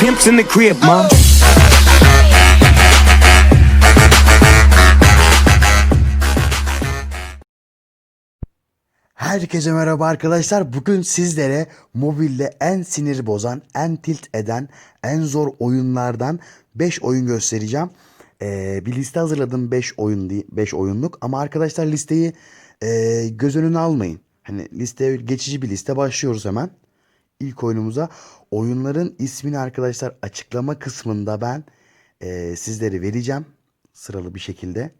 Pimps in the crib, mom. Herkese merhaba arkadaşlar. Bugün sizlere mobilde en sinir bozan, en tilt eden, en zor oyunlardan 5 oyun göstereceğim. Ee, bir liste hazırladım 5 oyun 5 oyunluk ama arkadaşlar listeyi e, göz önüne almayın. Hani liste geçici bir liste başlıyoruz hemen. İlk oyunumuza oyunların ismini arkadaşlar açıklama kısmında ben e, sizlere vereceğim sıralı bir şekilde.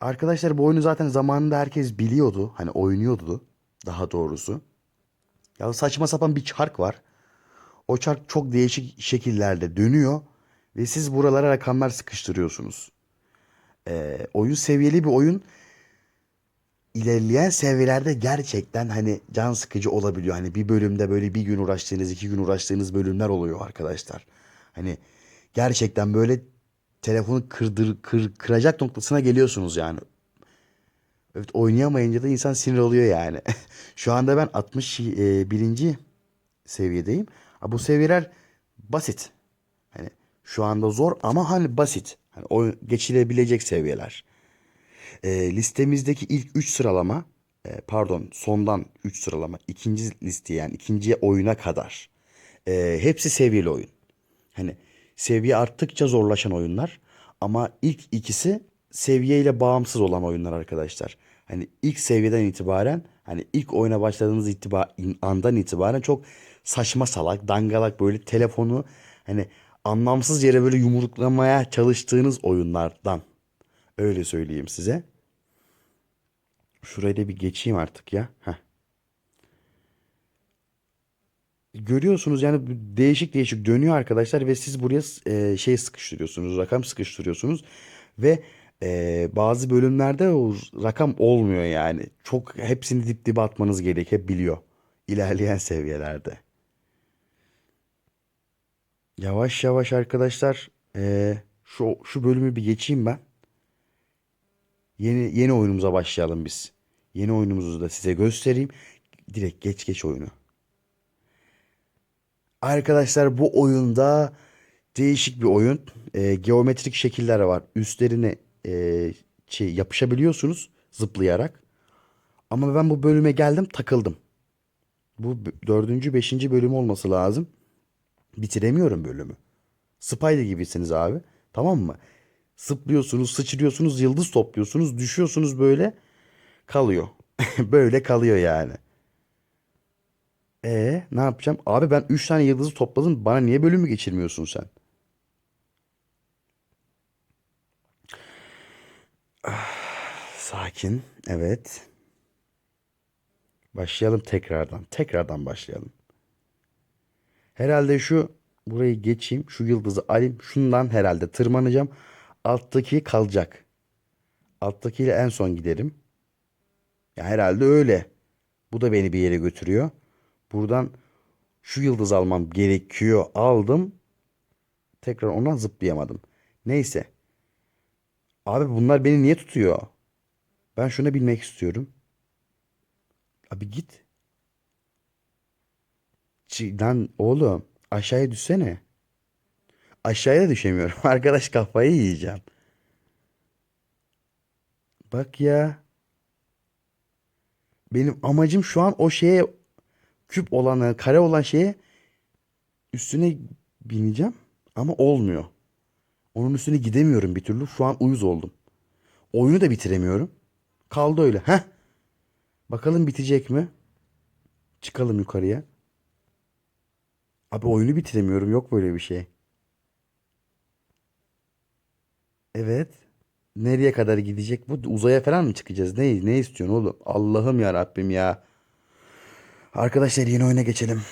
Arkadaşlar bu oyunu zaten zamanında herkes biliyordu. Hani oynuyordu daha doğrusu. Ya saçma sapan bir çark var. O çark çok değişik şekillerde dönüyor. Ve siz buralara rakamlar sıkıştırıyorsunuz. Ee, oyun seviyeli bir oyun. İlerleyen seviyelerde gerçekten hani can sıkıcı olabiliyor. Hani bir bölümde böyle bir gün uğraştığınız, iki gün uğraştığınız bölümler oluyor arkadaşlar. Hani gerçekten böyle telefonu kırdır, kır, kıracak noktasına geliyorsunuz yani. Evet oynayamayınca da insan sinir oluyor yani. Şu anda ben 61. seviyedeyim. Ha, bu seviyeler basit. Hani şu anda zor ama hani basit. Hani oyun geçilebilecek seviyeler. E, listemizdeki ilk 3 sıralama e, pardon sondan 3 sıralama ikinci liste yani ikinci oyuna kadar e, hepsi seviyeli oyun. Hani seviye arttıkça zorlaşan oyunlar ama ilk ikisi seviyeyle bağımsız olan oyunlar arkadaşlar. Hani ilk seviyeden itibaren hani ilk oyuna başladığınız itibar andan itibaren çok saçma salak, dangalak böyle telefonu hani anlamsız yere böyle yumruklamaya çalıştığınız oyunlardan. Öyle söyleyeyim size. Şurayı da bir geçeyim artık ya. Heh. Görüyorsunuz yani değişik değişik dönüyor arkadaşlar ve siz buraya e, şey sıkıştırıyorsunuz, rakam sıkıştırıyorsunuz ve e, bazı bölümlerde o rakam olmuyor yani. Çok hepsini dip dibe atmanız gerekebiliyor ilerleyen seviyelerde. Yavaş yavaş arkadaşlar e, şu şu bölümü bir geçeyim ben. Yeni yeni oyunumuza başlayalım biz. Yeni oyunumuzu da size göstereyim. Direkt geç geç oyunu. Arkadaşlar bu oyunda değişik bir oyun. E, geometrik şekiller var. Üstlerine e, şey yapışabiliyorsunuz zıplayarak. Ama ben bu bölüme geldim takıldım. Bu dördüncü, beşinci bölüm olması lazım. Bitiremiyorum bölümü. Spider gibisiniz abi. Tamam mı? Zıplıyorsunuz, sıçrıyorsunuz, yıldız topluyorsunuz, düşüyorsunuz böyle kalıyor. böyle kalıyor yani. E ne yapacağım? Abi ben 3 tane yıldızı topladım. Bana niye bölümü geçirmiyorsun sen? Sakin. Evet. Başlayalım tekrardan. Tekrardan başlayalım. Herhalde şu burayı geçeyim. Şu yıldızı alayım. Şundan herhalde tırmanacağım. Alttaki kalacak. Alttakiyle en son giderim. Ya herhalde öyle. Bu da beni bir yere götürüyor. Buradan şu yıldız almam gerekiyor. Aldım. Tekrar ona zıplayamadım. Neyse. Abi bunlar beni niye tutuyor? Ben şunu bilmek istiyorum. Abi git. Lan oğlum aşağıya düşsene. Aşağıya düşemiyorum. Arkadaş kafayı yiyeceğim. Bak ya. Benim amacım şu an o şeye küp olan kare olan şeye üstüne bineceğim ama olmuyor. Onun üstüne gidemiyorum bir türlü. Şu an uyuz oldum. Oyunu da bitiremiyorum. Kaldı öyle. Heh. Bakalım bitecek mi? Çıkalım yukarıya. Abi oyunu bitiremiyorum. Yok böyle bir şey. Evet. Nereye kadar gidecek bu? Uzaya falan mı çıkacağız? Ne ne istiyorsun oğlum? Allah'ım ya Rabbim ya. Arkadaşlar yeni oyuna geçelim.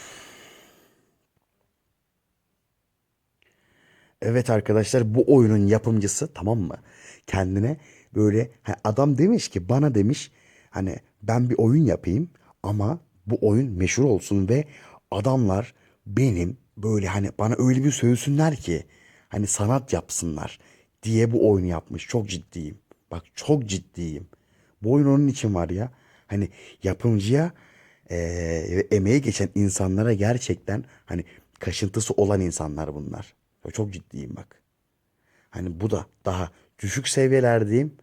Evet arkadaşlar bu oyunun yapımcısı tamam mı? Kendine böyle ha, adam demiş ki bana demiş hani ben bir oyun yapayım ama bu oyun meşhur olsun ve adamlar benim böyle hani bana öyle bir sövsünler ki hani sanat yapsınlar diye bu oyunu yapmış. Çok ciddiyim. Bak çok ciddiyim. Bu oyun onun için var ya. Hani yapımcıya ve emeği geçen insanlara gerçekten hani kaşıntısı olan insanlar bunlar. Çok ciddiyim bak. Hani bu da daha düşük seviyelerdeyim.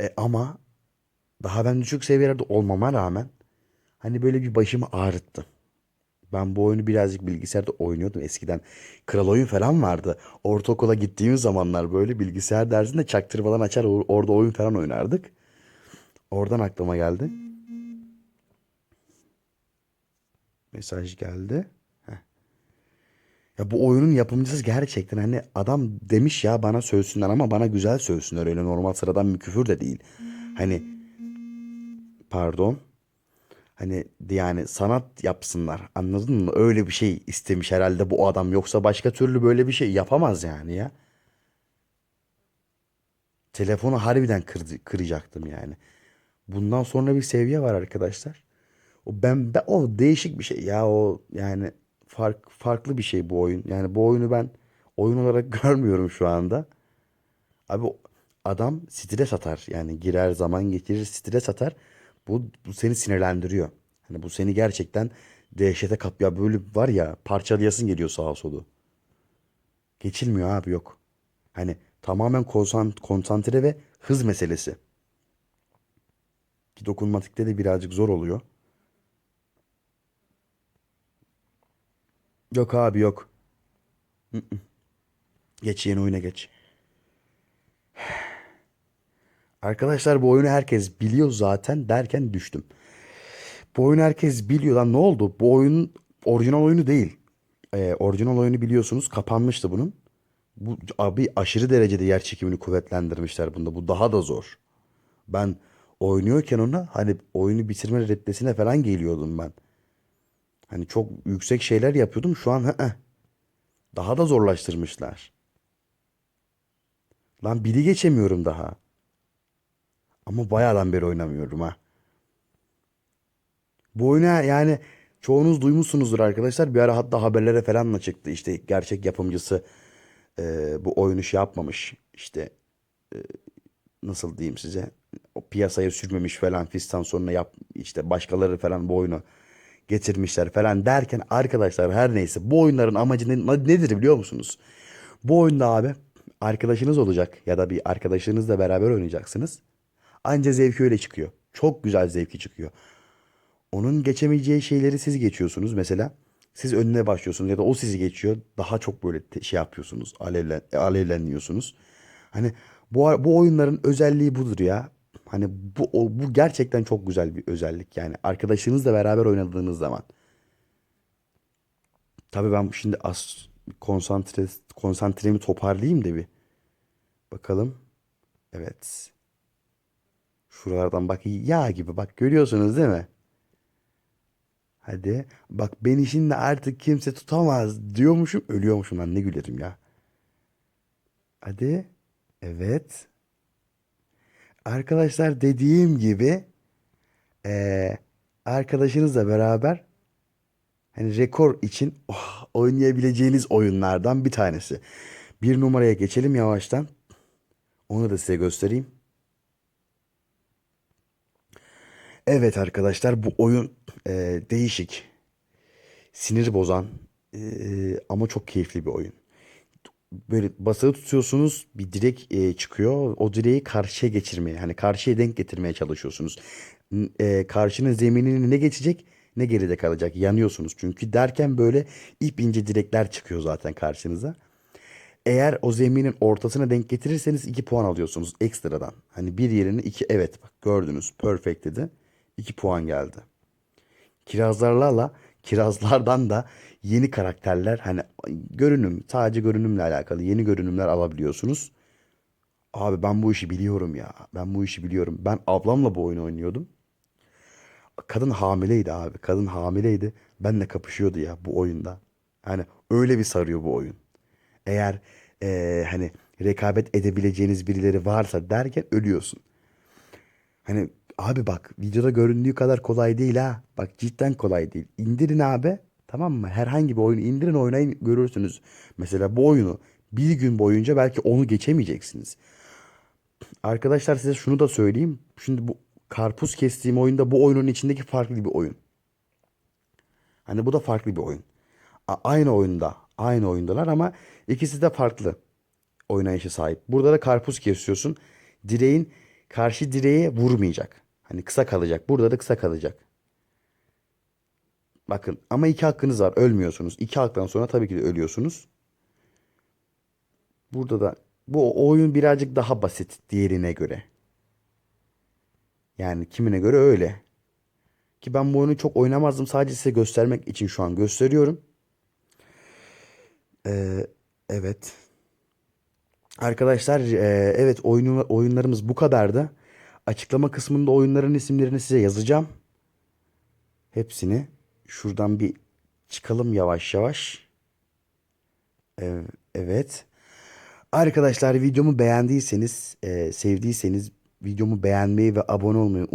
E, ama daha ben düşük seviyelerde olmama rağmen hani böyle bir başımı ağrıttı. Ben bu oyunu birazcık bilgisayarda oynuyordum eskiden. Kral oyun falan vardı. Ortaokula gittiğim zamanlar böyle bilgisayar dersinde çaktırmadan açar or- orada oyun falan oynardık. Oradan aklıma geldi. Mesaj geldi. Ya bu oyunun yapımcısı gerçekten hani adam demiş ya bana sövsünler ama bana güzel sövsünler. Öyle normal sıradan bir küfür de değil. Hani pardon. Hani yani sanat yapsınlar. Anladın mı? Öyle bir şey istemiş herhalde bu adam. Yoksa başka türlü böyle bir şey yapamaz yani ya. Telefonu harbiden kırdı, kıracaktım yani. Bundan sonra bir seviye var arkadaşlar. O ben, ben o değişik bir şey ya o yani fark farklı bir şey bu oyun. Yani bu oyunu ben oyun olarak görmüyorum şu anda. Abi adam stres atar. Yani girer zaman geçirir stres atar. Bu, bu seni sinirlendiriyor. Hani bu seni gerçekten dehşete kap ya böyle var ya parçalayasın geliyor sağa solu. Geçilmiyor abi yok. Hani tamamen konsan- konsantre ve hız meselesi. Ki dokunmatikte de birazcık zor oluyor. Yok abi yok. Geç yeni oyuna geç. Arkadaşlar bu oyunu herkes biliyor zaten derken düştüm. Bu oyunu herkes biliyor lan ne oldu? Bu oyun orijinal oyunu değil. Ee, orijinal oyunu biliyorsunuz kapanmıştı bunun. Bu abi aşırı derecede yer çekimini kuvvetlendirmişler bunda. Bu daha da zor. Ben oynuyorken ona hani oyunu bitirme reddesine falan geliyordum ben. Hani çok yüksek şeyler yapıyordum. Şu an hı daha da zorlaştırmışlar. Lan biri geçemiyorum daha. Ama bayağıdan beri oynamıyorum ha. Bu oyuna yani çoğunuz duymuşsunuzdur arkadaşlar. Bir ara hatta haberlere falan da çıktı. İşte gerçek yapımcısı e, bu oyunu şey yapmamış. İşte nasıl diyeyim size o piyasaya sürmemiş falan fistan sonra yap işte başkaları falan bu oyunu getirmişler falan derken arkadaşlar her neyse bu oyunların amacı ne- nedir biliyor musunuz? Bu oyunda abi arkadaşınız olacak ya da bir arkadaşınızla beraber oynayacaksınız. Anca zevki öyle çıkıyor. Çok güzel zevki çıkıyor. Onun geçemeyeceği şeyleri siz geçiyorsunuz mesela. Siz önüne başlıyorsunuz ya da o sizi geçiyor. Daha çok böyle şey yapıyorsunuz. Alevlen, alevleniyorsunuz. Hani bu, bu oyunların özelliği budur ya. Hani bu, bu gerçekten çok güzel bir özellik. Yani arkadaşınızla beraber oynadığınız zaman. Tabii ben şimdi az konsantre, konsantremi toparlayayım da bir. Bakalım. Evet. Şuralardan bak yağ gibi bak görüyorsunuz değil mi? Hadi. Bak beni şimdi artık kimse tutamaz diyormuşum. Ölüyormuşum lan ne gülerim ya. Hadi. Evet. Arkadaşlar dediğim gibi eee, arkadaşınızla beraber hani rekor için oh, oynayabileceğiniz oyunlardan bir tanesi. Bir numaraya geçelim yavaştan. Onu da size göstereyim. Evet arkadaşlar bu oyun eee, değişik, sinir bozan eee, ama çok keyifli bir oyun. Böyle basılı tutuyorsunuz bir direk e, çıkıyor. O direği karşıya geçirmeye hani karşıya denk getirmeye çalışıyorsunuz. E, karşının zeminini ne geçecek ne geride kalacak. Yanıyorsunuz çünkü derken böyle ip ince direkler çıkıyor zaten karşınıza. Eğer o zeminin ortasına denk getirirseniz 2 puan alıyorsunuz ekstradan. Hani bir yerini 2 evet bak gördünüz perfect dedi. 2 puan geldi. Kirazlarla kirazlardan da yeni karakterler hani görünüm sadece görünümle alakalı yeni görünümler alabiliyorsunuz. Abi ben bu işi biliyorum ya. Ben bu işi biliyorum. Ben ablamla bu oyunu oynuyordum. Kadın hamileydi abi. Kadın hamileydi. Benle kapışıyordu ya bu oyunda. Hani öyle bir sarıyor bu oyun. Eğer eee, hani rekabet edebileceğiniz birileri varsa derken ölüyorsun. Hani abi bak videoda göründüğü kadar kolay değil ha. Bak cidden kolay değil. İndirin abi. Tamam mı? Herhangi bir oyunu indirin oynayın görürsünüz. Mesela bu oyunu bir gün boyunca belki onu geçemeyeceksiniz. Arkadaşlar size şunu da söyleyeyim. Şimdi bu karpuz kestiğim oyunda bu oyunun içindeki farklı bir oyun. Hani bu da farklı bir oyun. A- Aynı oyunda. Aynı oyundalar ama ikisi de farklı oynayışa sahip. Burada da karpuz kesiyorsun. Direğin karşı direğe vurmayacak. Hani kısa kalacak. Burada da kısa kalacak. Bakın ama iki hakkınız var. Ölmüyorsunuz. İki haktan sonra tabii ki de ölüyorsunuz. Burada da bu oyun birazcık daha basit diğerine göre. Yani kimine göre öyle. Ki ben bu oyunu çok oynamazdım. Sadece size göstermek için şu an gösteriyorum. Ee, evet. Arkadaşlar e, evet oyunu, oyunlarımız bu kadardı. Açıklama kısmında oyunların isimlerini size yazacağım. Hepsini. Şuradan bir çıkalım yavaş yavaş. Ev- Evet. Arkadaşlar videomu beğendiyseniz, e, sevdiyseniz videomu beğenmeyi ve abone olmayı